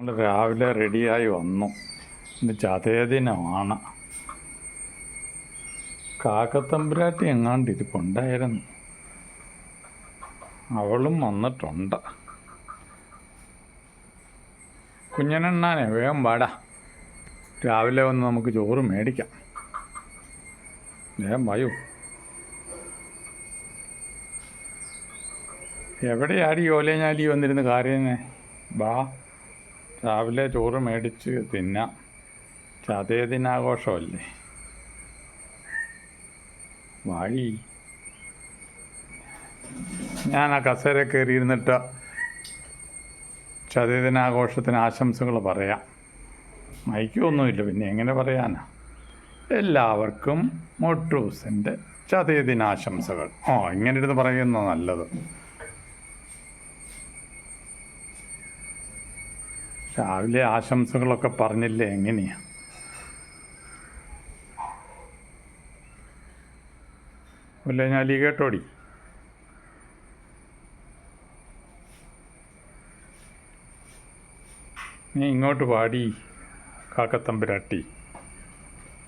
നമ്മൾ രാവിലെ റെഡിയായി വന്നു. ഇന്ന് ചതയ ദിനമാണ് കാക്കത്തമ്പുരാട്ടി എങ്ങാണ്ട് ഇരിപ്പുണ്ടായിരുന്നു അവളും വന്നിട്ടുണ്ട്. കുഞ്ഞനെണ്ണാനെ വേഗം വാടാ. രാവിലെ വന്ന് നമുക്ക് ചോറ് മേടിക്കാം. വേഗം വായു. എവിടെയാടി ഓലഞ്ഞാലി വന്നിരുന്ന് കാര്യന്നെ ബാ. രാവിലെ ചോറ് മേടിച്ച് തിന്നാം. ചതയ ദിനാഘോഷമല്ലേ? വാഴി. ഞാൻ ആ കസേര കയറിയിരുന്നിട്ട് ചതയ ദിനാഘോഷത്തിന് ആശംസകൾ പറയാം. മൈക്കൊന്നുമില്ല പിന്നെ എങ്ങനെ പറയാനാ? എല്ലാവർക്കും മൊട്ടൂസിന്റെ ചതയ ദിനാശംസകൾ. ഓ ഇങ്ങനെ ഇരുന്ന് പറയുന്ന നല്ലത്. രാവിലെ ആശംസകളൊക്കെ പറഞ്ഞില്ലേ എങ്ങനെയാ? അല്ല ഞാൻ ലീ കേട്ടോടി. നീ ഇങ്ങോട്ട് പാടി കാക്കത്തമ്പുരാട്ടി.